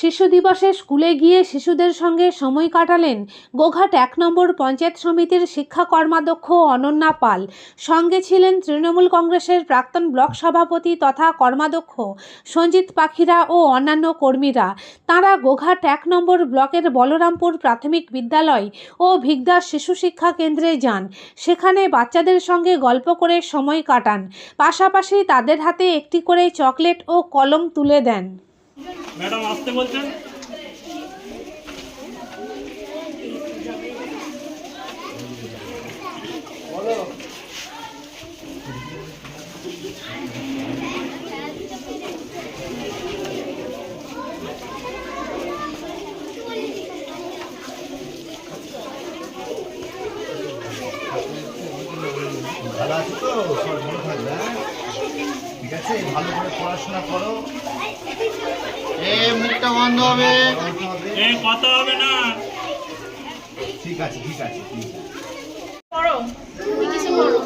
শিশু দিবসে স্কুলে গিয়ে শিশুদের সঙ্গে সময় কাটালেন গোঘাট এক নম্বর পঞ্চায়েত সমিতির শিক্ষা কর্মাধ্যক্ষ অনন্যা পাল। সঙ্গে ছিলেন তৃণমূল কংগ্রেসের প্রাক্তন ব্লক সভাপতি তথা কর্মাধ্যক্ষ সঞ্জিত পাখিরা ও অন্যান্য কর্মীরা। তাঁরা গোঘাট এক নম্বর ব্লকের বলরামপুর প্রাথমিক বিদ্যালয় ও ভিগদাস শিশু শিক্ষা কেন্দ্রে যান। সেখানে বাচ্চাদের সঙ্গে গল্প করে সময় কাটান। পাশাপাশি তাদের হাতে একটি করে চকলেট ও কলম তুলে দেন। ম্যাডাম আসতে বলছেন ভালো আছো তো সব ভালো থাকবে? ঠিক আছে? ভালো করে পড়াশোনা করো। এ মুখটা বন্ধ হবে। কথা হবে না। ঠিক আছে ঠিক আছে ঠিক আছে। পড়ো। তুমি পড়ো।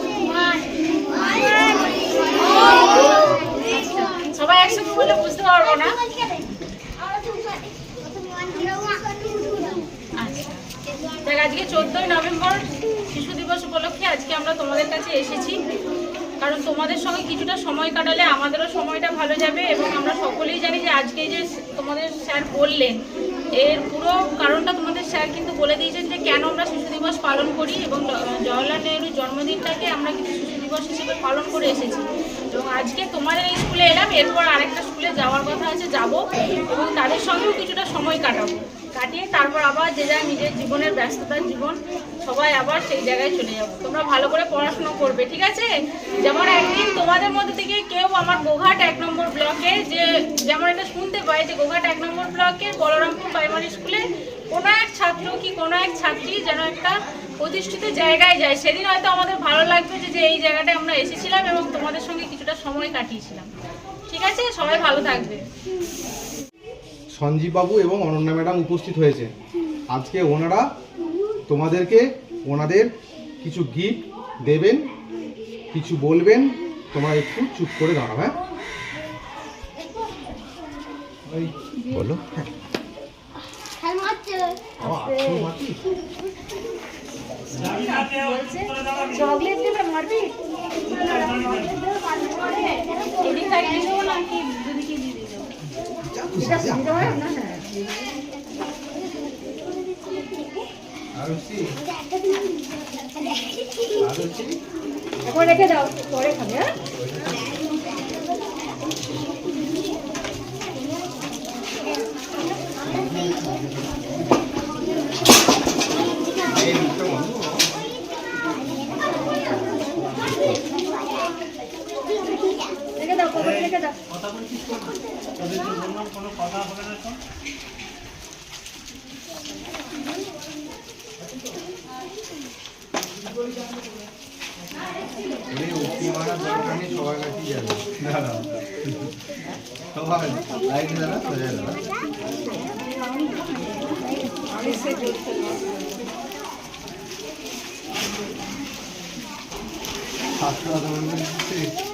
সবাই একসাথে বললে বুঝতে পারব না। আচ্ছা। দেখ আজকে চোদ্দোই নভেম্বর শিশু দিবস উপলক্ষে আজকে আমরা তোমাদের কাছে এসেছি। কারণ তোমাদের সঙ্গে কিছুটা সময় কাটালে আমাদেরও সময়টা ভালো যাবে এবং আমরা সকলেই জানি যে আজকে যে তোমাদের স্যার বললেন, এর পুরো কারণটা তোমাদের স্যার কিন্তু বলে দিয়েছেন যে কেন আমরা শিশু দিবস পালন করি এবং জওয়াহরলাল নেহরুর জন্মদিনটাকে আমরা কিন্তু শিশু দিবস হিসেবে পালন করে এসেছি। এবং আজকে তোমাদের এই স্কুলে এলাম, এরপর আরেকটা স্কুলে যাওয়ার কথা আছে, যাব এবং তাদের সঙ্গেও কিছুটা সময় কাটাবো। কাটিয়ে তারপর আবার যে যার নিজের জীবনের ব্যস্ততার জীবন, সবাই আবার সেই জায়গায় চলে যাব। তোমরা ভালো করে পড়াশোনা করবে, ঠিক আছে? যেমন একদিন তোমাদের মধ্যে থেকে কেউ আমার গোঘাট এক নম্বর ব্লকে যে যেমন এটা শুনতে পাই যে গোঘাট এক নম্বর ব্লকে বলরামপুর প্রাইমারি স্কুলে কোনো এক ছাত্র কি কোনো এক ছাত্রী যেন একটা প্রতিষ্ঠিত জায়গায় যায়। সেদিন হয়তো আমাদের ভালো লাগবে যে যে এই জায়গাটায় আমরা এসেছিলাম এবং তোমাদের সঙ্গে কিছুটা সময় কাটিয়েছিলাম। ঠিক আছে? সবাই ভালো থাকবে। সঞ্জীববাবু এবং অনন্যা ম্যাডাম উপস্থিত হয়েছে। আজকে ওনারা তোমাদেরকে ওনাদের কিছু গিফট দেবেন, কিছু বলবেন, তোমরা একটু চুপ করে দাঁড়াও হ্যাঁ? বলো। চকলেট দেবে মারবি এখন রেখে দাও পরে খাবে এই মুখটা বন্ধ করো। রেখে দাও পকেটে রেখে দাও কথা বলছিস তো? তোদের যে বললাম কোনো কথা হবে না তো ওরে, উঁকি মারার দরকার নেই, সবার কাছেই যাবে। দাঁড়াও। সবাই, লাইনে দাঁড়া, সোজা দাঁড়া। ছাত্র আন্দোলন